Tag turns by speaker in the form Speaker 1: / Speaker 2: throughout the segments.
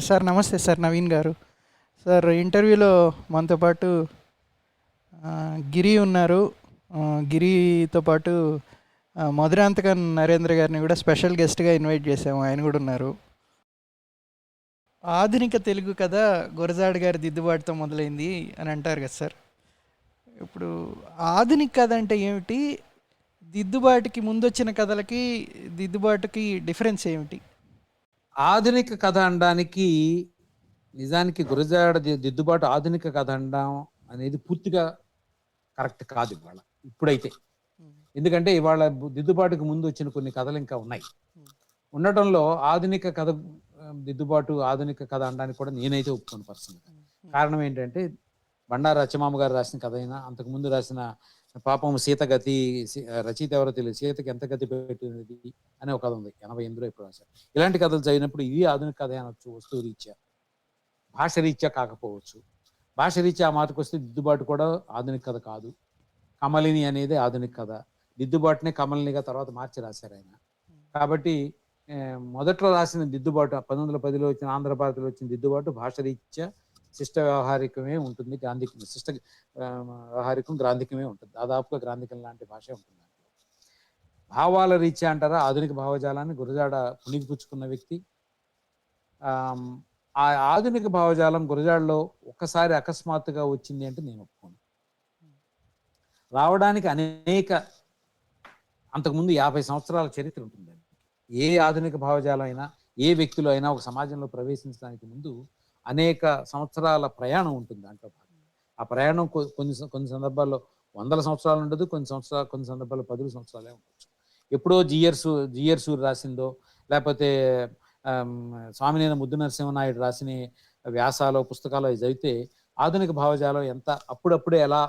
Speaker 1: Sir నమస్తే sir Naveen గారు. Sir ఇంటర్వ్యూలో మనతో పాటు గిరి ఉన్నారు. గిరితో పాటు మధురాంతకన్ నరేంద్ర గారిని కూడా స్పెషల్ గెస్ట్గా ఇన్వైట్ చేసాము ఆయన కూడా ఉన్నారు. ఆధునిక తెలుగు కథ గురజాడ గారి దిద్దుబాటుతో మొదలైంది అని అంటారు కదా సార్. ఇప్పుడు ఆధునిక కథ అంటే ఏమిటి? దిద్దుబాటుకి ముందొచ్చిన కథలకి దిద్దుబాటుకి డిఫరెన్స్ ఏమిటి?
Speaker 2: ఆధునిక కథ అనడానికి నిజానికి గురజాడ దిద్దుబాటు ఆధునిక కథ అనడం అనేది పూర్తిగా కరెక్ట్ కాదు ఇవాళ. ఇప్పుడైతే. ఎందుకంటే ఇవాళ దిద్దుబాటుకు ముందు వచ్చిన కొన్ని కథలు ఇంకా ఉన్నాయి. ఉండటంలో ఆధునిక కథ దిద్దుబాటు ఆధునిక కథ అనడానికి కూడా నేనైతే ఒప్పుకోను పర్సన్ కారణం ఏంటంటే బండారు రచమామ గారు రాసిన కథ అయినా అంతకు ముందు రాసిన పాపం సీత గతి రచయిత ఎవరో తెలియదు. సీతకి ఎంత గతి పెట్టినది అనే ఒక కథ ఉంది. ఎనభై ఎనిమిదిలో ఇప్పుడు రాశారు. ఇలాంటి కథలు చదివినప్పుడు ఇది ఆధునిక కథ అనొచ్చు వస్తువు రీత్యా? భాష రీత్యా కాకపోవచ్చు. భాష రీత్యా ఆ మాటకు వస్తే దిద్దుబాటు కూడా ఆధునిక కథ కాదు. కమలిని అనేది ఆధునిక కథ. దిద్దుబాటునే కమలినిగా తర్వాత మార్చి రాశారు ఆయన. కాబట్టి మొదట్లో రాసిన దిద్దుబాటు పంతొమ్మిది వందల పదిలో వచ్చిన ఆంధ్ర భారతిలో వచ్చిన దిద్దుబాటు భాష రీత్యా శిష్ట వ్యవహారికమే ఉంటుంది గ్రాంధికం శిష్ట వ్యవహారికం గ్రాంధికమే ఉంటుంది. దాదాపుగా గ్రాంధికం లాంటి భాష ఉంటుంది భావాల రీత్యా అంటారా? ఆధునిక భావజాలాన్ని గురజాడ పుణిగిపుచ్చుకున్న వ్యక్తి. ఆ ఆధునిక భావజాలం గురజాడలో ఒక్కసారి అకస్మాత్తుగా వచ్చింది అంటే నేను ఒప్పుకోను. రావడానికి అనేక అంతకుముందు యాభై సంవత్సరాల చరిత్ర ఉంటుంది ఏ ఆధునిక భావజాలం అయినా ఏ వ్యక్తులు అయినా ఒక సమాజంలో ప్రవేశించడానికి ముందు అనేక సంవత్సరాల ప్రయాణం ఉంటుంది దాంట్లో ఆ ప్రయాణం కొన్ని కొన్ని సందర్భాల్లో వందల సంవత్సరాలు ఉండదు కొన్ని సంవత్సరాలు కొన్ని సందర్భాల్లో పదుల సంవత్సరాలే ఉండొచ్చు. ఎప్పుడో జియర్సు జియర్సు రాసిందో లేకపోతే ఆమ్, స్వామినేని ముద్దు నరసింహనాయుడు రాసిన వ్యాసాలు పుస్తకాలు చదివితే ఆధునిక భావజాలం ఎంత అప్పుడప్పుడే ఎలా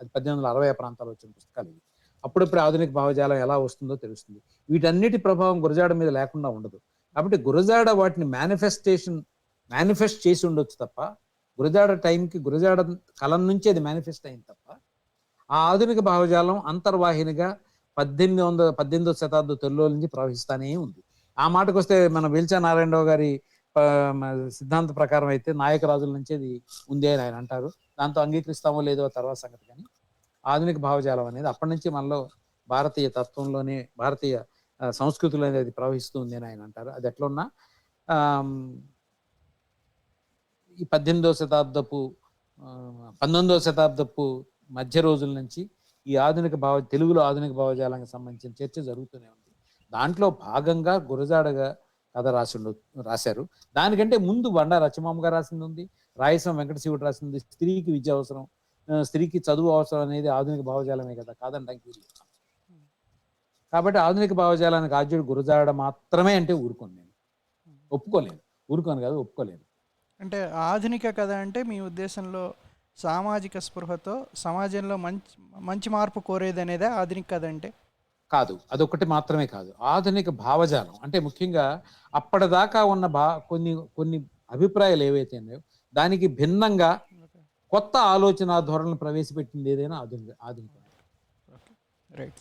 Speaker 2: అది పద్దెనిమిది వందల అరవై ప్రాంతాలు వచ్చిన పుస్తకాలు ఇవి. అప్పుడప్పుడు ఆధునిక భావజాలం ఎలా వస్తుందో తెలుస్తుంది. వీటన్నిటి ప్రభావం గురజాడ మీద లేకుండా ఉండదు. కాబట్టి గురజాడ వాటిని మేనిఫెస్టేషన్ మేనిఫెస్ట్ చేసి ఉండొచ్చు తప్ప గురజాడ టైంకి గురజాడ కలం నుంచి అది మేనిఫెస్ట్ అయింది తప్ప ఆ ఆధునిక భావజాలం అంతర్వాహినిగా పద్దెనిమిది వందల పద్దెనిమిదో శతాబ్ద తొలిలో నుంచి ప్రవహిస్తానే ఉంది. ఆ మాటకు వస్తే మన వెల్చా నారాయణరావు గారి సిద్ధాంత ప్రకారం అయితే నాయక రాజుల నుంచి అది ఉంది అని ఆయన అంటారు. దాంతో అంగీకరిస్తామో లేదో తర్వాత సంగతి కానీ ఆధునిక భావజాలం అనేది అప్పటి నుంచి మనలో భారతీయ తత్వంలోనే భారతీయ సంస్కృతిలో అనేది ప్రవహిస్తుంది అని ఆయన అంటారు. అది ఎట్లున్నా ఈ పద్దెనిమిదవ శతాబ్దపు పంతొమ్మిదవ శతాబ్దపు మధ్య రోజుల నుంచి ఈ ఆధునిక భావ తెలుగులో ఆధునిక భావజాలానికి సంబంధించిన చర్చ జరుగుతూనే ఉంది. దాంట్లో భాగంగా గురజాడగా కథ రాసి రాశారు. దానికంటే ముందు బండా రచమామ గారు రాసింది ఉంది రాయసం వెంకటశివుడు రాసింది స్త్రీకి విద్య అవసరం స్త్రీకి చదువు అవసరం అనేది ఆధునిక భావజాలమే కదా కాదంటానికి కాబట్టి ఆధునిక భావజాలానికి ఆద్యుడు గురజాడ మాత్రమే అంటే ఊరుకోను నేను. ఒప్పుకోలేను. ఊరుకోను కాదు ఒప్పుకోలేను.
Speaker 1: అంటే ఆధునిక కథ అంటే మీ ఉద్దేశంలో సామాజిక స్పృహతో సమాజంలో మంచి మంచి మార్పు కోరేది అనేదే ఆధునిక కథ అంటే?
Speaker 2: కాదు అదొకటి మాత్రమే కాదు. ఆధునిక భావజాలం అంటే ముఖ్యంగా అప్పటిదాకా ఉన్న భా కొన్ని కొన్ని అభిప్రాయాలు ఏవైతే ఉన్నాయో దానికి భిన్నంగా కొత్త ఆలోచన ధోరణులు ప్రవేశపెట్టింది ఏదైనా ఆధునిక ఆధునిక
Speaker 1: రైట్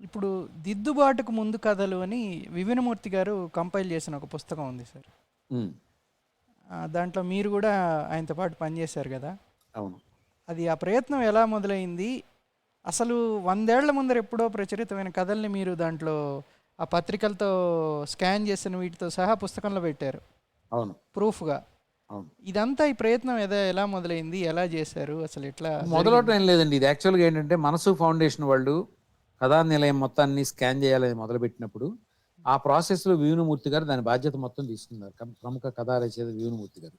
Speaker 1: ఇప్పుడు దిద్దుబాటుకు ముందు కథలు అని వివినమూర్తి గారు కంపైల్ చేసిన ఒక పుస్తకం ఉంది సార్. దాంట్లో మీరు కూడా ఆయనతో పాటు పనిచేశారు కదా?
Speaker 2: అవును.
Speaker 1: అది ఆ ప్రయత్నం ఎలా మొదలైంది? అసలు వందేళ్ళ ముందర ఎప్పుడో ప్రచురితమైన కథల్ని మీరు దాంట్లో ఆ పత్రికలతో స్కాన్ చేసిన వీటితో సహా పుస్తకంలో పెట్టారు.
Speaker 2: అవును.
Speaker 1: ప్రూఫ్గా.
Speaker 2: అవును.
Speaker 1: ఇదంతా ఈ ప్రయత్నం ఏదో ఎలా మొదలైంది? ఎలా చేశారు? అసలు ఎట్లా
Speaker 2: మొదలవటం ఏం లేదండి. ఇది యాక్చువల్గా ఏంటంటే మనసు ఫౌండేషన్ వాళ్ళు కథా నిలయం మొత్తాన్ని స్కాన్ చేయాలని మొదలుపెట్టినప్పుడు ఆ ప్రాసెస్లో వివినమూర్తి గారు దాని బాధ్యత మొత్తం తీసుకున్నారు. కం- ప్రముఖ కథా రచయిత వివినమూర్తి గారు.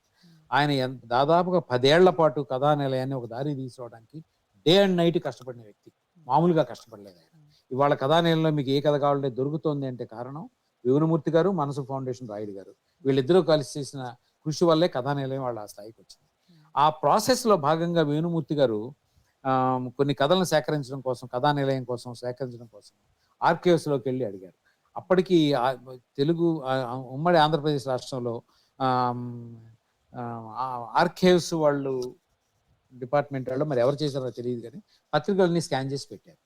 Speaker 2: ఆయన దాదాపుగా పదేళ్ళ పాటు కథా నిలయాన్ని ఒక దారి తీసుకోవడానికి డే అండ్ నైట్ కష్టపడిన వ్యక్తి. మామూలుగా కష్టపడలేదు ఆయన. ఇవాళ కథా నిలయంలో మీకు ఏ కథ కావాలంటే దొరుకుతోంది అంటే కారణం వివినమూర్తి గారు మనసు ఫౌండేషన్ రాయుడు గారు. వీళ్ళిద్దరూ కలిసి చేసిన కృషి వల్లే కథానిలయం వాళ్ళ ఆ స్థాయికి వచ్చింది. ఆ ప్రాసెస్లో భాగంగా వేణుమూర్తి గారు కొన్ని కథలను సేకరించడం కోసం కథా నిలయం కోసం సేకరించడం కోసం ఆర్కేవ్స్లోకి వెళ్ళి అడిగారు. అప్పటికి తెలుగు ఉమ్మడి ఆంధ్రప్రదేశ్ రాష్ట్రంలో ఆర్కేవ్స్ వాళ్ళు డిపార్ట్మెంట్ వాళ్ళు మరి ఎవరు చేశారో తెలియదు కానీ పత్రికల్ని స్కాన్ చేసి పెట్టారు.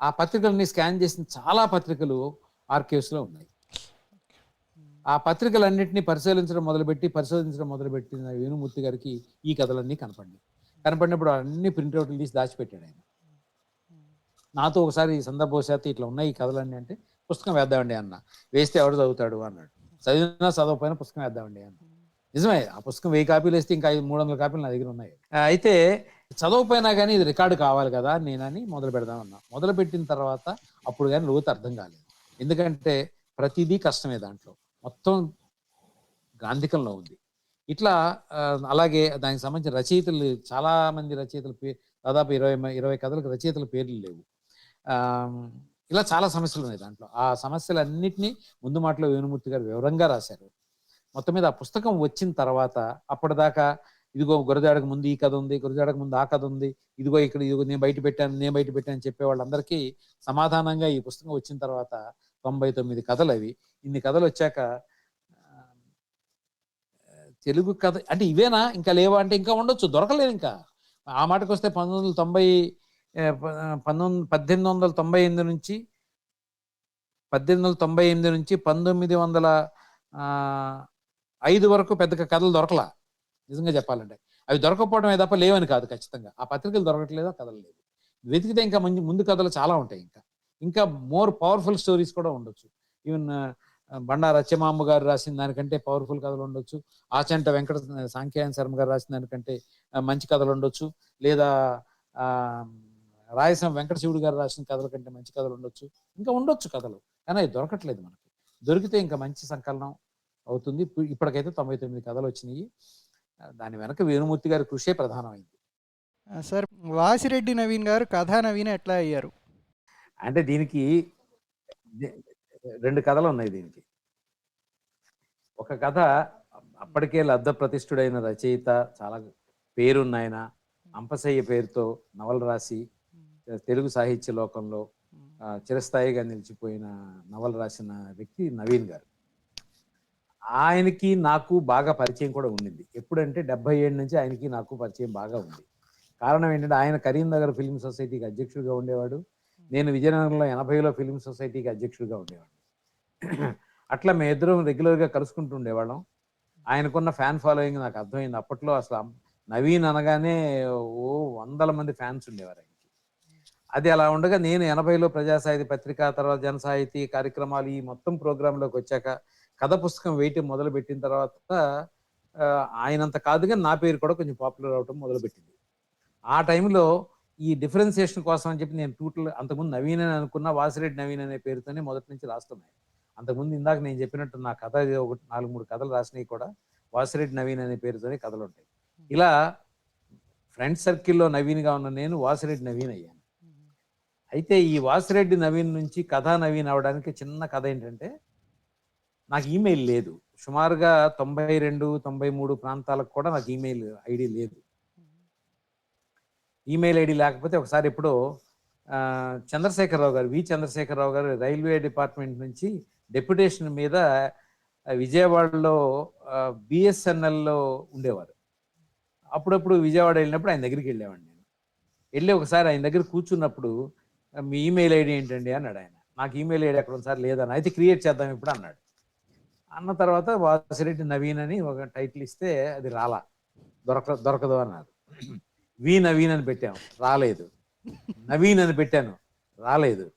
Speaker 2: ఆ పత్రికల్ని స్కాన్ చేసిన చాలా పత్రికలు ఆర్కేవ్స్లో ఉన్నాయి ఆ పత్రికలన్నింటినీ పరిశీలించడం మొదలుపెట్టి పరిశోధించడం మొదలుపెట్టిన వేణుమూర్తి గారికి ఈ కథలన్నీ కనపడి కనపడినప్పుడు అన్ని ప్రింట్అవుట్లు తీసి దాచిపెట్టాడు ఆయన. నాతో ఒకసారి ఈ సందర్భవశాత్తు ఇట్లా ఉన్నాయి ఈ కథలన్నీ అంటే పుస్తకం వేద్దామండి అన్న. వేస్తే ఎవడు చదువుతాడు అన్నాడు. చదివినా చదవకపోయినా పుస్తకం వేద్దామండి అన్న. నిజమే ఆ పుస్తకం వెయ్యి కాపీలు వేస్తే ఇంకా ఐదు మూడు వందల కాపీలు నా దగ్గర ఉన్నాయి. అయితే చదవకపోయినా కానీ ఇది రికార్డు కావాలి కదా నేనని మొదలు పెడదామన్నా మొదలు పెట్టిన తర్వాత అప్పుడు కానీ లోతు అర్థం కాలేదు. ఎందుకంటే ప్రతిదీ కష్టమే దాంట్లో. మొత్తం గాంధికంలో ఉంది. ఇట్లా అలాగే దానికి సంబంధించిన రచయితలు చాలా మంది రచయితల దాదాపు ఇరవై ఇరవై కథలకు రచయితల పేర్లు లేవు. ఇలా చాలా సమస్యలు ఉన్నాయి దాంట్లో. ఆ సమస్యలన్నింటినీ ముందు మాటలో వేణుమూర్తి గారు వివరంగా రాశారు. మొత్తం మీద ఆ పుస్తకం వచ్చిన తర్వాత అప్పటిదాకా ఇదిగో గురజాడకు ముందు ఈ కథ ఉంది గురజాడకు ముందు ఆ కథ ఉంది ఇదిగో ఇక్కడ ఇదిగో నేను బయట పెట్టాను నేను బయట పెట్టాను అని చెప్పే వాళ్ళందరికీ సమాధానంగా ఈ పుస్తకం వచ్చిన తర్వాత తొంభై తొమ్మిది కథలు అవి. ఇన్ని కథలు వచ్చాక తెలుగు కథ అంటే ఇవేనా? ఇంకా లేవా? అంటే ఇంకా ఉండొచ్చు దొరకలేదు ఇంకా. ఆ మాటకు వస్తే పంతొమ్మిది వందల తొంభై పంతొమ్మిది పద్దెనిమిది వందల తొంభై ఎనిమిది నుంచి పద్దెనిమిది వందల తొంభై ఎనిమిది నుంచి పంతొమ్మిది వందల ఐదు వరకు పెద్దగా కథలు దొరకలా. నిజంగా చెప్పాలంటే. అవి దొరకపోవడమే తప్ప లేవని కాదు ఖచ్చితంగా. ఆ పత్రికలు దొరకట్లేదు? కథలు లేవు. వెతికితే ఇంకా మంచి ముందు కథలు చాలా ఉంటాయి ఇంకా. ఇంకా మోర్ పవర్ఫుల్ స్టోరీస్ కూడా ఉండొచ్చు. ఈవెన్ బండా రచ్చమాంబ గారు రాసిన దానికంటే పవర్ఫుల్ కథలు ఉండొచ్చు. ఆచంట వెంకట సాంఖ్యాయన శర్మ గారు రాసిన దానికంటే మంచి కథలు ఉండొచ్చు. లేదా ఆ రాయసం వెంకట శివుడు గారు రాసిన కథల కంటే మంచి కథలు ఉండొచ్చు. ఇంకా ఉండొచ్చు కథలు కానీ అవి దొరకట్లేదు మనకి. దొరికితే ఇంకా మంచి సంకలనం అవుతుంది. ఇప్పటికైతే తొంభై తొమ్మిది కథలు వచ్చినాయి. దాని వెనక వేణుమూర్తి గారి కృషే ప్రధానమైంది.
Speaker 1: సార్ వాసిరెడ్డి నవీన్ గారు కథా నవీన్ ఎట్లా అయ్యారు?
Speaker 2: అంటే దీనికి రెండు కథలు ఉన్నాయి దీనికి. ఒక కథ అప్పటికే లబ్ధ ప్రతిష్ఠుడైన రచయిత చాలా పేరున్న ఆయన అంపసయ్య పేరుతో నవల రాసి తెలుగు సాహిత్య లోకంలో చిరస్థాయిగా నిలిచిపోయిన నవల రాసిన వ్యక్తి నవీన్ గారు. ఆయనకి నాకు బాగా పరిచయం కూడా ఉండింది. ఎప్పుడంటే డెబ్బై ఏడు నుంచి ఆయనకి నాకు పరిచయం బాగా ఉంది. కారణం ఏంటంటే ఆయన కరీంనగర్ ఫిల్మ్ సొసైటీకి అధ్యక్షుడిగా ఉండేవాడు. నేను విజయనగరంలో ఎనభైలో ఫిల్మ్ సొసైటీకి అధ్యక్షుడిగా ఉండేవాడు అట్లా మేము ఇద్దరం రెగ్యులర్గా కలుసుకుంటూ ఉండేవాళ్ళం. ఆయనకున్న ఫ్యాన్ ఫాలోయింగ్ నాకు అర్థమైంది. అప్పట్లో అసలు నవీన్ అనగానే ఓ వందల మంది ఫ్యాన్స్ ఉండేవారు ఆయనకి అది అలా ఉండగా నేను ఎనభైలో ప్రజాసాహితీ పత్రిక తర్వాత జనసాహితీ కార్యక్రమాలు ఈ మొత్తం ప్రోగ్రాంలోకి వచ్చాక కథ పుస్తకం వేయటం మొదలు పెట్టిన తర్వాత ఆయనంత కాదు కానీ నా పేరు కూడా కొంచెం పాపులర్ అవటం మొదలుపెట్టింది. ఆ టైంలో ఈ డిఫరెన్సియేషన్ కోసం అని చెప్పి నేను టూటల్ అంతకుముందు నవీన్ అని అనుకున్న వాసిరెడ్డి నవీన్ అనే పేరుతోనే మొదటి నుంచి రాస్తున్నాయి. అంతకుముందు ఇందాక నేను చెప్పినట్టు నా కథ ఒకటి నాలుగు మూడు కథలు రాసినవి కూడా వాసిరెడ్డి నవీన్ అనే పేరుతోనే కథలు ఉంటాయి ఇలా ఫ్రెండ్ సర్కిల్లో నవీన్గా ఉన్న నేను వాసిరెడ్డి నవీన్ అయ్యాను. అయితే ఈ వాసిరెడ్డి నవీన్ నుంచి కథా నవీన్ అవడానికి చిన్న కథ ఏంటంటే నాకు ఈమెయిల్ లేదు. సుమారుగా తొంభై రెండు తొంభై మూడు ప్రాంతాలకు కూడా నాకు ఈమెయిల్ ఐడి లేదు. ఈమెయిల్ ఐడి లేకపోతే ఒకసారి ఎప్పుడో చంద్రశేఖరరావు గారు వి చంద్రశేఖరరావు గారు రైల్వే డిపార్ట్మెంట్ నుంచి డెప్యుటేషన్ మీద విజయవాడలో బిఎస్ఎన్ఎల్లో ఉండేవారు. అప్పుడప్పుడు విజయవాడ వెళ్ళినప్పుడు ఆయన దగ్గరికి వెళ్ళేవాడిని నేను. వెళ్ళి ఒకసారి ఆయన దగ్గర కూర్చున్నప్పుడు మీ ఈమెయిల్ ఐడి ఏంటండి అన్నాడు ఆయన. నాకు ఈమెయిల్ ఐడి అక్కడ ఒకసారి లేదని అయితే క్రియేట్ చేద్దాం ఇప్పుడు అన్నాడు. అన్న తర్వాత వాసిరెడ్డి నవీన్ అని ఒక టైటిల్ ఇస్తే అది రాలా. దొరక దొరకదు అన్నారు. వి నవీన్ అని పెట్టాము రాలేదు. నవీన్ అని పెట్టాను. రాలేదు.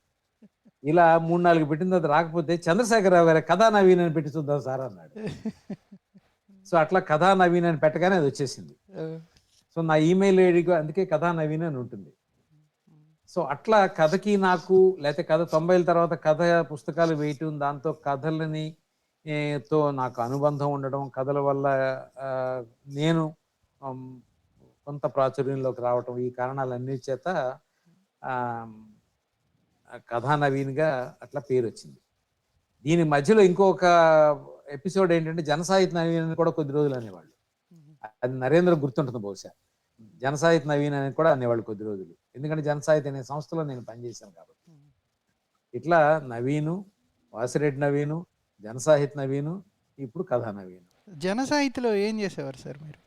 Speaker 2: ఇలా మూడు నాలుగు పెట్టిన తర్వాత రాకపోతే చంద్రశేఖరరావు గారి కథా నవీన్ అని పెట్టి చూద్దాం సార్ అన్నాడు. సో అట్లా కథా నవీన్ అని పెట్టగానే అది వచ్చేసింది. సో నా ఈమెయిల్ ఐడికి అందుకే కథా నవీన్ అని ఉంటుంది. సో అట్లా కథకి నాకు లేకపోతే కథ తొంభైల తర్వాత కథ పుస్తకాలు వేయటం దాంతో కథలని తో నాకు అనుబంధం ఉండడం కథల వల్ల నేను కొంత ప్రాచుర్యంలోకి రావటం ఈ కారణాలన్నీ చేత ఆ, కథా నవీన్గా అట్లా పేరు వచ్చింది దీని మధ్యలో ఇంకొక ఎపిసోడ్ ఏంటంటే జనసాహిత్య నవీన్ అని కూడా కొద్ది రోజులు అనేవాళ్ళు. అది నరేంద్ర గుర్తుంటుంది బహుశా. జనసాహిత్య నవీన్ అని కూడా అనేవాళ్ళు కొద్ది రోజులు. ఎందుకంటే జనసాహిత్య అనే సంస్థలో నేను పనిచేశాను కాబట్టి. ఇట్లా నవీను వాసిరెడ్డి నవీను జనసాహిత్య నవీను ఇప్పుడు కథా నవీను.
Speaker 1: జన సాహిత్యలో ఏం చేసేవారు సార్ మీరు?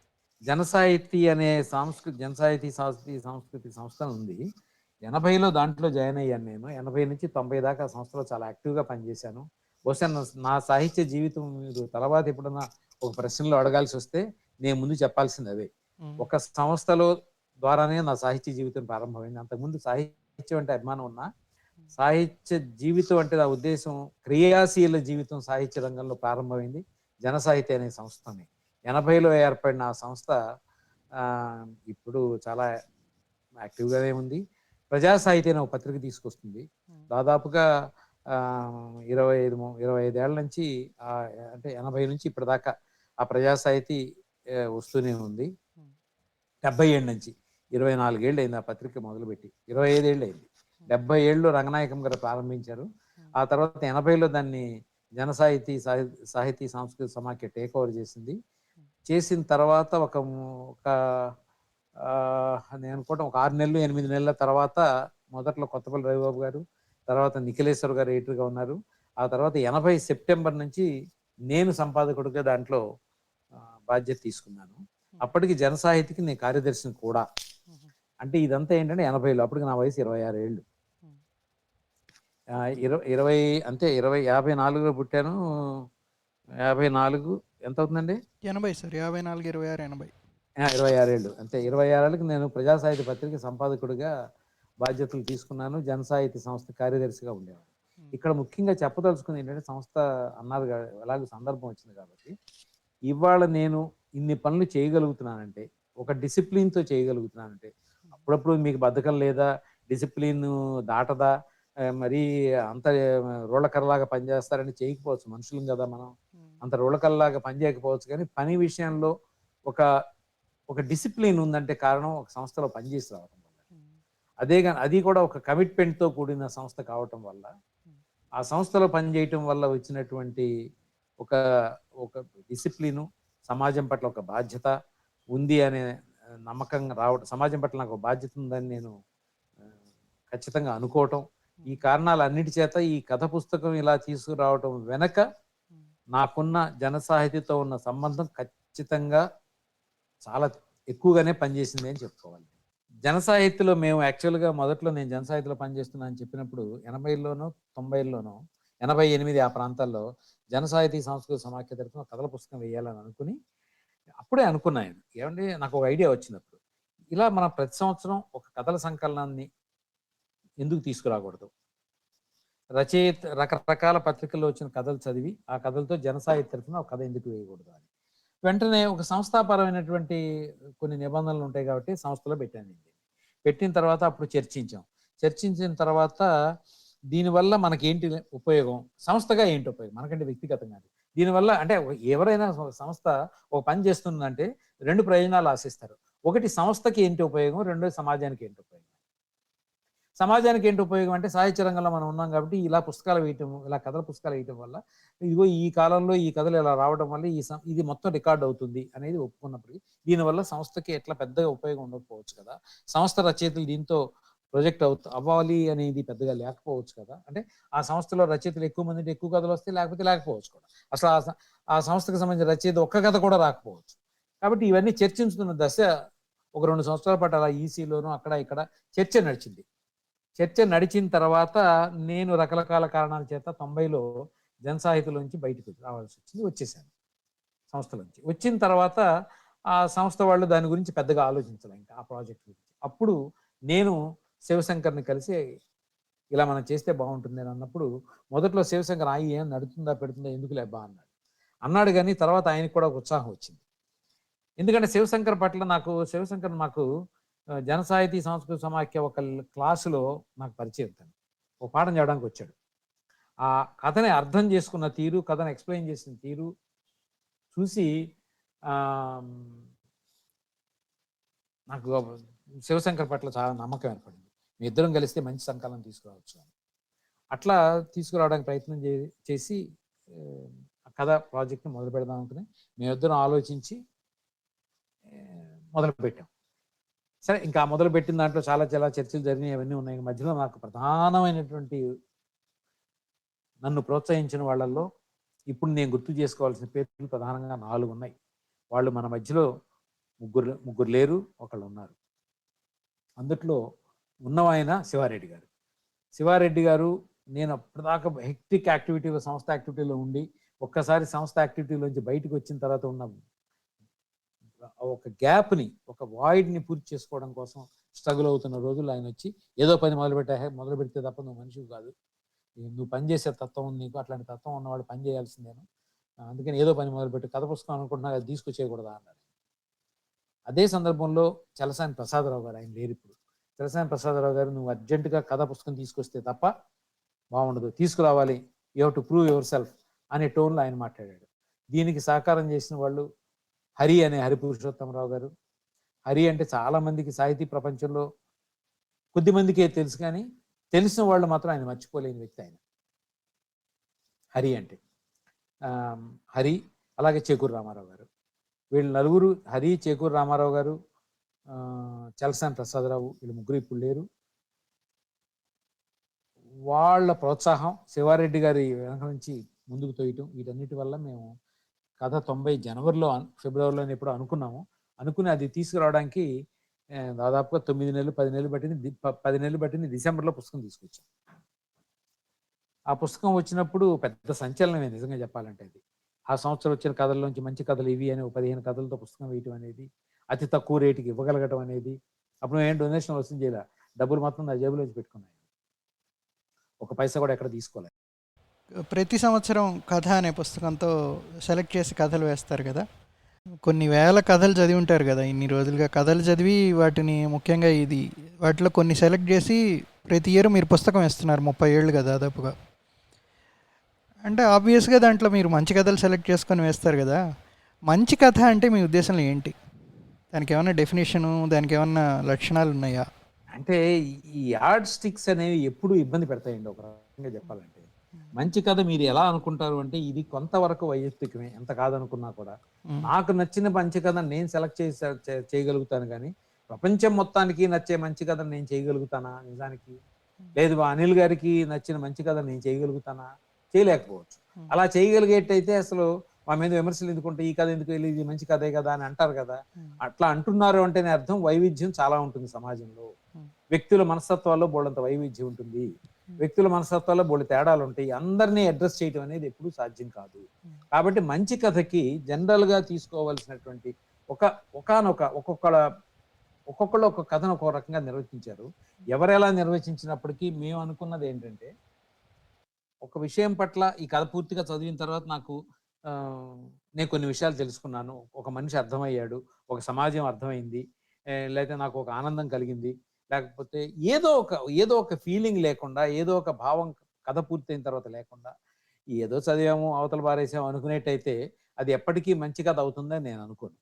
Speaker 2: జనసాహితీ అనే సాంస్కృతి జనసాహితీ సంస్కృతి సంస్కృతి సంస్థ ఉంది. ఎనభైలో దాంట్లో జాయిన్ అయ్యాను నేను. ఎనభై నుంచి తొంభై దాకా ఆ సంస్థలో చాలా యాక్టివ్గా పనిచేశాను. బహుశా నా- సాహిత్య జీవితం మీరు తర్వాత ఎప్పుడన్నా ఒక ప్రశ్నలో అడగాల్సి వస్తే నేను ముందు చెప్పాల్సింది
Speaker 1: ఉమ్,
Speaker 2: ఒక సంస్థలో ద్వారానే నా సాహిత్య జీవితం ప్రారంభమైంది. అంతకుముందు సాహిత్యం అంటే అభిమానం ఉన్నా సాహిత్య జీవితం అంటే నా ఉద్దేశం క్రియాశీల జీవితం సాహిత్య రంగంలో ప్రారంభమైంది. జన సాహిత్య అనే సంస్థని. ఎనభైలో ఏర్పడిన ఆ సంస్థ ఆ, ఇప్పుడు చాలా యాక్టివ్గానే ఉంది. ప్రజా సాహిత్య అనే ఒక పత్రిక తీసుకొస్తుంది. దాదాపుగా ఆ, ఇరవై ఐదు ఇరవై ఐదేళ్ళ నుంచి ఆ, అంటే ఎనభై నుంచి ఇప్పటిదాకా ఆ ప్రజా సాహితీ వస్తూనే ఉంది. డెబ్బై ఏళ్ళ నుంచి. ఇరవై నాలుగేళ్ళు అయింది ఆ పత్రిక మొదలుపెట్టి. ఇరవై ఐదేళ్ళు అయింది డెబ్బై ఏళ్ళు రంగనాయకం గారు ప్రారంభించారు. ఆ తర్వాత ఎనభైలో దాన్ని జన సాహితీ సాహి- సాహితీ సాంస్కృతిక సమాఖ్య టేక్ ఓవర్ చేసింది. చేసిన తర్వాత ఒక ఒక నేను అనుకోవటం ఒక ఆరు నెలలు ఎనిమిది నెలల తర్వాత మొదట్లో కొత్తపల్లి రవిబాబు గారు తర్వాత నిఖిలేశ్వర్ గారు ఎడిటర్గా ఉన్నారు. ఆ తర్వాత ఎనభై సెప్టెంబర్ నుంచి నేను సంపాదకుడిగా దాంట్లో బాధ్యత తీసుకున్నాను. అప్పటికి జన సాహితీకి నేను కార్యదర్శిని కూడా. అంటే ఇదంతా ఏంటంటే ఎనభైలో అప్పటికి నా వయసు ఇరవై ఆరు ఏళ్ళు. ఇరవై ఇరవై అంతే ఇరవై యాభై నాలుగులో పుట్టాను. యాభై నాలుగు ఎంత అవుతుందండి?
Speaker 1: ఎనభై సార్ యాభై నాలుగు ఇరవై ఆరు ఎనభై.
Speaker 2: ఆ, ఇరవై ఆరేళ్ళు అంతే. ఇరవై ఆరేళ్ళకి నేను ప్రజా సాహిత్య పత్రిక సంపాదకుడిగా బాధ్యతలు తీసుకున్నాను. జన సాహిత్య సంస్థ కార్యదర్శిగా ఉండేవాడు ఇక్కడ ముఖ్యంగా చెప్పదలుచుకుంది ఏంటంటే సంస్థ అన్నారు ఎలాగో సందర్భం వచ్చింది కాబట్టి ఇవాళ నేను ఇన్ని పనులు చేయగలుగుతున్నానంటే ఒక డిసిప్లిన్తో చేయగలుగుతున్నానంటే అప్పుడప్పుడు మీకు బద్ధకం లేదా డిసిప్లిన్ దాటదా? మరీ అంత రోళ్ళకర్రలాగా పనిచేస్తారని చేయకపోవచ్చు మనుషులం కదా మనం. అంత రోళ్ళకల్లాగా పని చేయకపోవచ్చు కానీ పని విషయంలో ఒక ఒక డిసిప్లిన్ ఉందంటే కారణం ఒక సంస్థలో పనిచేసి రావడం వల్ల. అదే కానీ అది కూడా ఒక commitment తో కూడిన సంస్థ కావటం వల్ల ఆ సంస్థలో పనిచేయటం వల్ల వచ్చినటువంటి ఒక ఒక డిసిప్లిను సమాజం పట్ల ఒక బాధ్యత ఉంది అనే ఆ, నమ్మకం రావడం సమాజం పట్ల నాకు బాధ్యత ఉందని నేను ఖచ్చితంగా అనుకోవటం. ఈ కారణాలన్నిటి చేత ఈ కథ పుస్తకం ఇలా తీసుకురావటం వెనక నాకున్న జన సాహితీతో ఉన్న సంబంధం ఖచ్చితంగా చాలా ఎక్కువగానే పనిచేసింది అని చెప్పుకోవాలి. జన సాహిత్యలో మేము యాక్చువల్గా మొదట్లో నేను జన సాహిత్యలో పనిచేస్తున్నా అని చెప్పినప్పుడు ఎనభైలోనో తొంభైలోనో ఎనభై ఎనిమిది ఆ ప్రాంతాల్లో జన సాహితీ సంస్కృత సమాఖ్య తరఫున కథల పుస్తకం వేయాలని అనుకుని అప్పుడే అనుకున్నాను ఏమంటే నాకు ఒక ఐడియా వచ్చినప్పుడు ఇలా మనం ప్రతి సంవత్సరం ఒక కథల సంకలనాన్ని ఎందుకు తీసుకురాకూడదు? రచయిత రకరకాల పత్రికల్లో వచ్చిన కథలు చదివి ఆ కథలతో జనసాయి తరఫున ఒక కథ ఎందుకు వేయకూడదు అని. వెంటనే ఒక సంస్థాపరమైనటువంటి కొన్ని నిబంధనలు ఉంటాయి కాబట్టి సంస్థలో పెట్టాను పెట్టిన తర్వాత అప్పుడు చర్చించాం. చర్చించిన తర్వాత దీనివల్ల మనకి ఏంటి ఉపయోగం? సంస్థగా ఏంటి ఉపయోగం? మనకంటే వ్యక్తిగతంగా అది. దీనివల్ల అంటే ఎవరైనా సంస్థ ఒక పని చేస్తుందంటే రెండు ప్రయోజనాలు ఆశిస్తారు. ఒకటి సంస్థకి ఏంటి ఉపయోగం? రెండోది సమాజానికి ఏంటి ఉపయోగం? సమాజానికి ఏంటి ఉపయోగం అంటే సాహిత్య రంగంలో మనం ఉన్నాం కాబట్టి ఇలా పుస్తకాలు వేయటం ఇలా కథల పుస్తకాలు వేయటం వల్ల ఇదిగో ఈ కాలంలో ఈ కథలు ఇలా రావడం వల్ల ఈ ఇది మొత్తం రికార్డ్ అవుతుంది అనేది ఒప్పుకున్నప్పటికీ దీనివల్ల సంస్థకి ఎట్లా పెద్దగా ఉపయోగం ఉండకపోవచ్చు కదా. సంస్థ రచయితలు దీంతో ప్రొజెక్ట్ అవుత అవ్వాలి అనేది పెద్దగా లేకపోవచ్చు కదా. అంటే ఆ సంస్థలో రచయితలు ఎక్కువ మంది ఎక్కువ కథలు వస్తే లేకపోతే లేకపోవచ్చు కూడా. అసలు ఆ ఆ సంస్థకు సంబంధించిన రచయిత ఒక్క కథ కూడా రాకపోవచ్చు. కాబట్టి ఇవన్నీ చర్చించుతున్న దశ ఒక రెండు సంవత్సరాల పాటు అలా ఈసీలోనూ అక్కడ ఇక్కడ చర్చ నడిచింది. చర్చ నడిచిన తర్వాత నేను రకరకాల కారణాల చేత తొంభైలో జనసాహిత్యంలోంచి బయటకు రావాల్సి వచ్చింది వచ్చేసాను సంస్థలోంచి. వచ్చిన తర్వాత ఆ సంస్థ వాళ్ళు దాని గురించి పెద్దగా ఆలోచించాలి ఇంకా ఆ ప్రాజెక్ట్ గురించి. అప్పుడు నేను శివశంకర్ని కలిసి ఇలా మనం చేస్తే బాగుంటుంది అని అన్నప్పుడు మొదట్లో శివశంకర్ ఆయి ఏం నడుతుందా పెడుతుందా ఎందుకు లేబా అన్నాడు. అన్నాడు కానీ తర్వాత ఆయనకు కూడా ఒక ఉత్సాహం వచ్చింది. ఎందుకంటే శివశంకర్ పట్ల నాకు శివశంకర్ మాకు ఆ, సంస్కృత సమాఖ్య ఒక క్లాసులో నాకు పరిచయం తను. ఒక పాఠం చేయడానికి వచ్చాడు. ఆ కథని అర్థం చేసుకున్న తీరు కథను ఎక్స్ప్లెయిన్ చేసిన తీరు చూసి నాకు శివశంకర్ పట్ల చాలా నమ్మకం ఏర్పడింది. మీ ఇద్దరం కలిస్తే మంచి సంకలనం తీసుకురావచ్చు అని. అట్లా తీసుకురావడానికి ప్రయత్నం చే- చేసి ఆ, కథ ప్రాజెక్ట్ని మొదలు పెడదాం అనుకుని మేమిద్దరం ఆలోచించి మొదలు పెట్టాం. సరే ఇంకా మొదలు పెట్టిన దాంట్లో చాలా చాలా చర్చలు జరిగినాయి అవన్నీ ఉన్నాయి. మధ్యలో నాకు ప్రధానమైనటువంటి నన్ను ప్రోత్సహించిన వాళ్ళల్లో ఇప్పుడు నేను గుర్తు చేసుకోవాల్సిన పేర్లు ప్రధానంగా నాలుగు ఉన్నాయి. వాళ్ళు మన మధ్యలో ముగ్గురు ముగ్గురు లేరు ఒకళ్ళు ఉన్నారు. అందుట్లో ఉన్నవాయన శివారెడ్డి గారు. శివారెడ్డి గారు నేను అప్పటిదాకా హెక్టిక్ యాక్టివిటీలో సంస్థ యాక్టివిటీలో ఉండి ఒక్కసారి సంస్థ యాక్టివిటీలోంచి బయటకు వచ్చిన తర్వాత ఉన్న ఒక గ్యాప్ని ఒక వాయిడ్ని పూర్తి చేసుకోవడం కోసం స్ట్రగుల్ అవుతున్న రోజులు ఆయన వచ్చి ఏదో పని మొదలు పెట్టా మొదలు పెడితే తప్ప నువ్వు మనిషివి కాదు. నువ్వు పనిచేసే తత్వం ఉంది నీకు అట్లాంటి తత్వం ఉన్నవాడు పని చేయాల్సిందేను అందుకని ఏదో పని మొదలుపెట్టి కథ పుస్తకం అనుకుంటున్నా అది తీసుకొచ్చేయకూడదా అన్నాడు. అదే సందర్భంలో చలసాని ప్రసాదరావు గారు ఆయన లేరు ఇప్పుడు. తెలసాని ప్రసాదరావు గారు నువ్వు అర్జెంటుగా కథ పుస్తకం తీసుకొస్తే తప్ప బాగుండదు. తీసుకురావాలి. You have to prove your yourself టోన్లో ఆయన మాట్లాడాడు. దీనికి సహకారం చేసిన వాళ్ళు హరి అనే హరి పురుషోత్తమరావు గారు. హరి అంటే చాలామందికి సాహితీ ప్రపంచంలో కొద్దిమందికే తెలుసు కానీ తెలిసిన వాళ్ళు మాత్రం ఆయన మర్చిపోలేని వ్యక్తి ఆయన. హరి అంటే. హరి అలాగే చేకూరు రామారావు గారు. వీళ్ళు నలుగురు హరి చేకూరు రామారావు గారు చలసాని ప్రసాదరావు వీళ్ళు ముగ్గురు ఇప్పుడు లేరు. వాళ్ళ ప్రోత్సాహం శివారెడ్డి గారి వెనక నుంచి ముందుకు తోయటం వీటన్నిటి వల్ల మేము కథ తొంభై జనవరిలో ఫిబ్రవరిలో ఎప్పుడో అనుకున్నాము. అనుకుని అది తీసుకురావడానికి దాదాపుగా తొమ్మిది నెలలు పది నెలలు పట్టింది పది నెలలు పట్టింది డిసెంబర్లో పుస్తకం తీసుకొచ్చాం. ఆ పుస్తకం వచ్చినప్పుడు పెద్ద సంచలనమే నిజంగా చెప్పాలంటే అది. ఆ సంవత్సరం వచ్చిన కథల్లోంచి మంచి కథలు ఇవి అని ఒక పదిహేను కథలతో పుస్తకం వేయటం అనేది అతి తక్కువ రేటుకి ఇవ్వగలగటం అనేది అప్పుడు ఏం డొనేషన్ వస్తుంది చేయాల. డబ్బులు మాత్రం నా జేబులోంచి పెట్టుకున్నాను ఒక పైసా కూడా ఎక్కడ తీసుకోలేదు
Speaker 1: ప్రతి సంవత్సరం కథ అనే పుస్తకంతో సెలెక్ట్ చేసి కథలు వేస్తారు కదా. కొన్ని వేల కథలు చదివి ఉంటారు కదా. ఇన్ని రోజులుగా కథలు చదివి వాటిని ముఖ్యంగా ఇది వాటిలో కొన్ని సెలెక్ట్ చేసి ప్రతి ఇయర్ మీరు పుస్తకం వేస్తున్నారు ముప్పై ఏళ్ళుగా దాదాపుగా. అంటే ఆబ్వియస్గా దాంట్లో మీరు మంచి కథలు సెలెక్ట్ చేసుకొని వేస్తారు కదా. మంచి కథ అంటే మీ ఉద్దేశంలో ఏంటి? దానికి ఏమైనా డెఫినేషను దానికి ఏమన్నా లక్షణాలు ఉన్నాయా
Speaker 2: అంటే ఈ యార్డ్ స్టిక్స్ అనేవి ఎప్పుడు ఇబ్బంది పెడతాయండి ఒక రకంగా చెప్పాలంటే. మంచి కథ మీరు ఎలా అనుకుంటారు అంటే ఇది కొంతవరకు వైయక్తికమే ఎంత కాదనుకున్నా కూడా. నాకు నచ్చిన మంచి కథ నేను సెలెక్ట్ చేసి చేయగలుగుతాను కానీ ప్రపంచం మొత్తానికి నచ్చే మంచి కథ నేను చేయగలుగుతానా నిజానికి? లేదు అనిల్ గారికి నచ్చిన మంచి కథ నేను చేయగలుగుతానా? చేయలేకపోవచ్చు. అలా చేయగలిగేటైతే అసలు మా మీద విమర్శలు ఎందుకుంటే ఈ కథ ఎందుకు వెళ్ళి? ఇది మంచి కథే కదా అని అంటారు కదా. అట్లా అంటున్నారు అంటేనే అర్థం వైవిధ్యం చాలా ఉంటుంది సమాజంలో. వ్యక్తుల మనస్తత్వాల్లో బోళ్ళంత వైవిధ్యం ఉంటుంది. వ్యక్తుల మనస్తత్వాల్లో బోళ్ళ తేడాలు ఉంటాయి. అందరినీ అడ్రస్ చేయడం అనేది ఎప్పుడూ సాధ్యం కాదు. కాబట్టి మంచి కథకి జనరల్గా తీసుకోవాల్సినటువంటి ఒక ఒకనొక ఒక్కొక్కళ్ళ ఒక్కొక్కళ్ళు ఒక కథను ఒక్కొక్క రకంగా నిర్వచించారు. ఎవరెలా నిర్వచించినప్పటికీ మేము అనుకున్నది ఏంటంటే ఒక విషయం పట్ల ఈ కథ పూర్తిగా చదివిన తర్వాత నాకు నేను కొన్ని విషయాలు తెలుసుకున్నాను. ఒక మనిషి అర్థమయ్యాడు ఒక సమాజం అర్థమైంది లేకపోతే నాకు ఒక ఆనందం కలిగింది. లేకపోతే ఏదో ఒక ఏదో ఒక ఫీలింగ్ లేకుండా ఏదో ఒక భావం కథ పూర్తయిన తర్వాత లేకుండా ఏదో చదివాము అవతల పారేసాము అనుకునేట్టయితే అది ఎప్పటికీ మంచి కథ అవుతుందని నేను అనుకోను.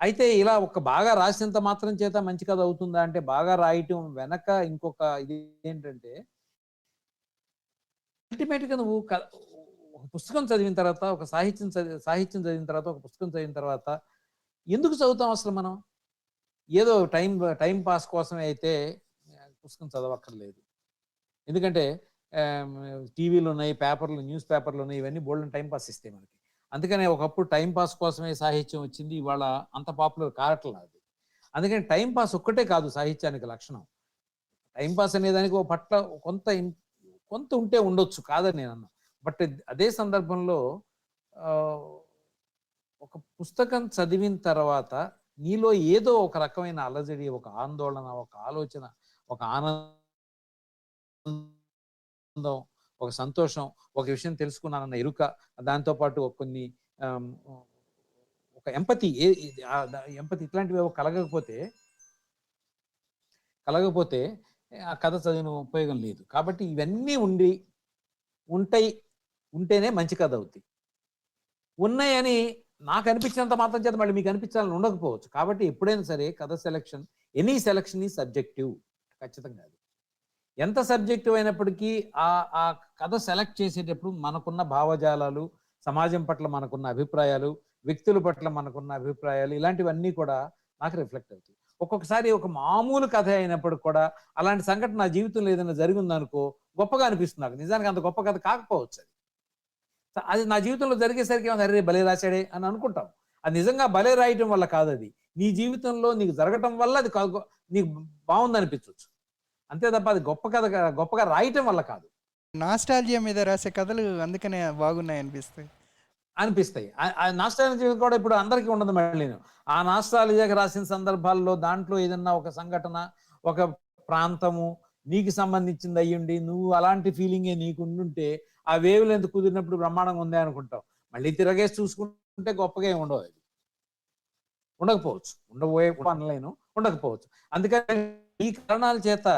Speaker 2: అయితే ఇలా ఒక బాగా రాసినంత మాత్రం చేత మంచి కథ అవుతుందా అంటే బాగా రాయటం వెనక ఇంకొక ఇది ఏంటంటే అల్టిమేట్గా నువ్వు ఒక పుస్తకం చదివిన తర్వాత ఒక సాహిత్యం చదివి సాహిత్యం చదివిన తర్వాత ఒక పుస్తకం చదివిన తర్వాత ఎందుకు చదువుతాం అసలు మనం? ఏదో టైం టైం పాస్ కోసమే అయితే పుస్తకం చదవక్కర్లేదు. ఎందుకంటే టీవీలు ఉన్నాయి పేపర్లు న్యూస్ పేపర్లు ఉన్నాయి ఇవన్నీ బోల్డెన్ టైం పాస్ ఇస్తాయి మనకి. అందుకనే ఒకప్పుడు టైం పాస్ కోసమే సాహిత్యం వచ్చింది ఇవాళ అంత పాపులర్ కావట్లేదు అది. అందుకని టైం పాస్ ఒక్కటే కాదు సాహిత్యానికి లక్షణం. టైం పాస్ అనేదానికి ఒక పట్ల కొంత కొంత ఉంటే ఉండొచ్చు కాదని నేను అన్నా. బట్ అదే సందర్భంలో ఆ, ఒక పుస్తకం చదివిన తర్వాత నీలో ఏదో ఒక రకమైన అలజడి ఒక ఆందోళన ఒక ఆలోచన ఒక ఆనందం ఒక సంతోషం ఒక విషయం తెలుసుకున్నానన్న ఎరుక దాంతో పాటు కొన్ని ఒక ఎంపతి ఏ ఎంపతి ఇట్లాంటివి ఏవో కలగకపోతే కలగకపోతే ఆ కథ చదివిన ఉపయోగం లేదు. కాబట్టి ఇవన్నీ ఉండి ఉంటాయి ఉంటేనే మంచి కథ అవుతాయి ఉన్నాయని నాకు అనిపించినంత మాత్రం చేత మళ్ళీ మీకు అనిపించాలని ఉండకపోవచ్చు. కాబట్టి ఎప్పుడైనా సరే కథ సెలక్షన్ ఎనీ సెలక్షన్ ఈ సబ్జెక్టివ్. ఖచ్చితంగా అది. ఎంత సబ్జెక్టివ్ అయినప్పటికీ ఆ ఆ కథ సెలెక్ట్ చేసేటప్పుడు మనకున్న భావజాలాలు సమాజం పట్ల మనకున్న అభిప్రాయాలు వ్యక్తుల పట్ల మనకున్న అభిప్రాయాలు ఇలాంటివన్నీ కూడా నాకు రిఫ్లెక్ట్ అవుతాయి. ఒక్కొక్కసారి ఒక మామూలు కథ అయినప్పటికి కూడా అలాంటి సంఘటన నా జీవితంలో ఏదైనా జరిగిందనుకో గొప్పగా అనిపిస్తుంది నాకు. నిజానికి అంత గొప్ప కథ కాకపోవచ్చు అది. అది నా జీవితంలో జరిగేసరికి ఏమన్నా అరే భలే రాశాడే అని అనుకుంటాం. అది నిజంగా భలే రాయటం వల్ల కాదు అది. నీ జీవితంలో నీకు జరగటం వల్ల అది కా- నీకు బాగుంది అనిపించవచ్చు అంతే తప్ప అది గొప్ప కథ గొప్పగా రాయటం వల్ల కాదు.
Speaker 1: నాస్టాలజియా మీద రాసే కథలు అందుకనే బాగున్నాయి అనిపిస్తాయి.
Speaker 2: అనిపిస్తాయి. నాస్టాలజీ కూడా ఇప్పుడు అందరికీ ఉండదు మళ్ళీ. ఆ నాస్టాలజీకి రాసిన సందర్భాల్లో దాంట్లో ఏదన్నా ఒక సంఘటన ఒక ప్రాంతము నీకు సంబంధించింది అయ్యుండి నువ్వు అలాంటి ఫీలింగే నీకు ఉండుంటే ఆ వేవ్ లెంత్ కుదిరినప్పుడు బ్రహ్మాండంగా ఉంది అనుకుంటాం మళ్ళీ తిరగేసి చూసుకుంటే గొప్పగా ఏమి ఉండవు అది ఉండకపోవచ్చు. ఉండబోయే అనలేను ఉండకపోవచ్చు. అందుకని ఈ కారణాల చేత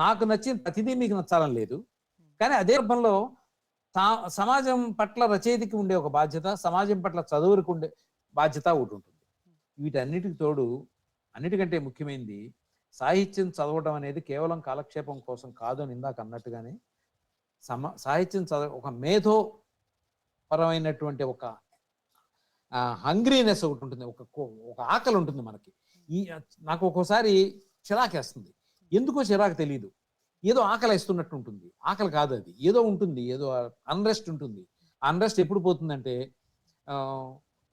Speaker 2: నాకు నచ్చిన ప్రతిదీ మీకు నచ్చాలని లేదు. కానీ అదే రూపంలో సమాజం పట్ల రచయితకి ఉండే ఒక బాధ్యత సమాజం పట్ల చదువురికి ఉండే బాధ్యత ఒకటి ఉంటుంది. వీటన్నిటికి తోడు అన్నిటికంటే ముఖ్యమైనది సాహిత్యం చదవడం అనేది కేవలం కాలక్షేపం కోసం కాదు అని ఇందాక అన్నట్టుగానే సమ సాహిత్యం చదవ ఒక మేధో పరమైనటువంటి ఒక హంగ్రీనెస్ ఒకటి ఉంటుంది ఒక ఒక ఆకలి ఉంటుంది మనకి. ఈ నాకు ఒక్కోసారి చిరాకేస్తుంది. ఎందుకో చిరాకు తెలియదు ఏదో ఆకలి వేస్తున్నట్టు ఉంటుంది. ఆకలి కాదు అది. ఏదో ఉంటుంది. ఏదో అన్రెస్ట్ ఉంటుంది. అన్రెస్ట్ ఎప్పుడు పోతుందంటే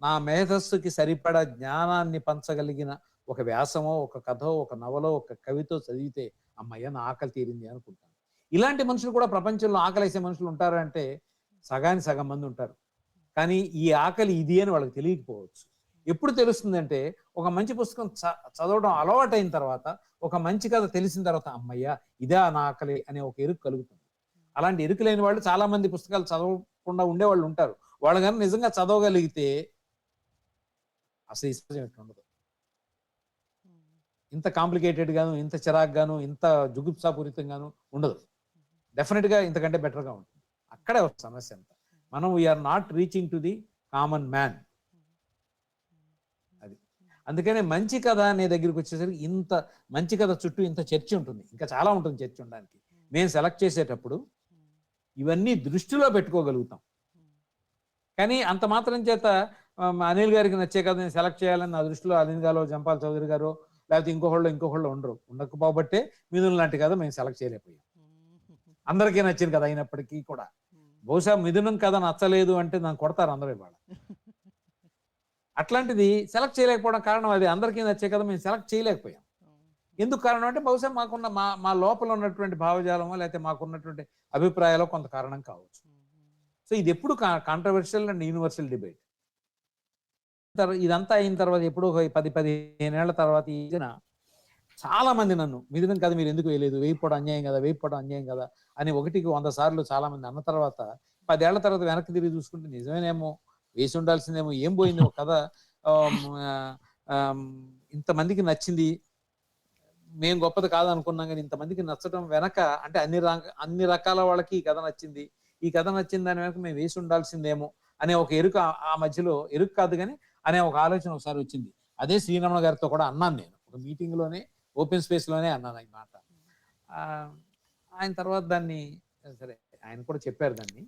Speaker 2: నా మేధస్సుకి సరిపడా జ్ఞానాన్ని పంచగలిగిన ఒక వ్యాసమో ఒక కథో ఒక నవలో ఒక కవితో చదివితే అమ్మయ్య నా ఆకలి తీరింది అనుకుంటాను. ఇలాంటి మనుషులు కూడా ప్రపంచంలో ఆకలేసే మనుషులు ఉంటారు అంటే సగానికి సగం మంది ఉంటారు. కానీ ఈ ఆకలి ఇది అని వాళ్ళకి తెలియకపోవచ్చు. ఎప్పుడు తెలుస్తుందంటే ఒక మంచి పుస్తకం చదవడం అలవాటైన తర్వాత ఒక మంచి కథ తెలిసిన తర్వాత అమ్మయ్య ఇదే నా ఆకలి అనే ఒక ఎరుకు కలుగుతుంది. అలాంటి ఎరుకు లేని వాళ్ళు చాలా మంది పుస్తకాలు చదవకుండా ఉండే వాళ్ళు ఉంటారు. వాళ్ళు కానీ నిజంగా చదవగలిగితే అసలు ఈ సమాజం ఎట్లా ఉండదు. ఇంత కాంప్లికేటెడ్ గాను ఇంత చిరాక్ గాను ఇంత జుగుప్సాపూరితంగాను ఉండదు. డెఫినెట్గా ఇంతకంటే బెటర్గా ఉంటుంది. అక్కడే ఒక సమస్య అంత. మనం we are not reaching to the common man అది. అందుకనే మంచి కథ అనే దగ్గరికి వచ్చేసరికి ఇంత మంచి కథ చుట్టూ ఇంత చర్చ ఉంటుంది. ఇంకా చాలా ఉంటుంది చర్చ ఉండడానికి. మేము సెలెక్ట్ చేసేటప్పుడు ఇవన్నీ దృష్టిలో పెట్టుకోగలుగుతాం. కానీ అంత మాత్రం చేత అనిల్ గారికి నచ్చే కథ నేను సెలెక్ట్ చేయాలని నా దృష్టిలో అనిల్ గారు జంపాల్ చౌదరి గారు లేకపోతే ఇంకొకళ్ళు ఇంకొకళ్ళు ఉండరు. ఉండకపోబట్టే మిథున్ లాంటి కథ మేము సెలెక్ట్ చేయలేకపోయాం. అందరికీ నచ్చింది కదా అయినప్పటికీ కూడా. బహుశా మిథునం కథ నచ్చలేదు అంటే నన్ను కొడతారు అందరూ ఇవాళ. అట్లాంటిది సెలెక్ట్ చేయలేకపోవడం కారణం అది. అందరికీ నచ్చే కదా మేము సెలెక్ట్ చేయలేకపోయాం. ఎందుకు కారణం అంటే బహుశా మాకున్న మా మా లోపల ఉన్నటువంటి భావజాలమో లేకపోతే మాకున్నటువంటి అభిప్రాయాలు కొంత కారణం కావచ్చు. సో ఇది ఎప్పుడు కాంట్రవర్షియల్ అండ్ యూనివర్సల్ డిబేట్ ఇదంతా అయిన తర్వాత ఎప్పుడు పది పదిహేను ఏళ్ళ తర్వాత ఈ ఈయన చాలా మంది నన్ను మిథునం కదా మీరు ఎందుకు వేయలేదు? వేయిపోవడం అన్యాయం కదా వేయిపోవడం అన్యాయం కదా అని ఒకటికి వంద సార్లు చాలా మంది అన్న తర్వాత పదేళ్ళ తర్వాత వెనక్కి తిరిగి చూసుకుంటే నిజమేనేమో వేసి ఉండాల్సిందేమో ఏం పోయింది ఒక కథ. ఇంతమందికి నచ్చింది. మేము గొప్పది కాదు అనుకున్నాం కానీ ఇంతమందికి నచ్చడం వెనక అంటే అన్ని అన్ని రకాల వాళ్ళకి ఈ కథ నచ్చింది. ఈ కథ నచ్చింది దాని వెనక మేము వేసి ఉండాల్సిందేమో అనే ఒక ఎరుక ఆ- మధ్యలో ఎరుక కాదు కానీ అనే ఒక ఆలోచన ఒకసారి వచ్చింది. అదే శ్రీరమణ గారితో కూడా అన్నాను నేను. ఒక మీటింగ్లోనే ఓపెన్ స్పేస్లోనే అన్నాను ఈ మాట. ఆయన తర్వాత దాన్ని సరే ఆయన కూడా చెప్పారు దాన్ని.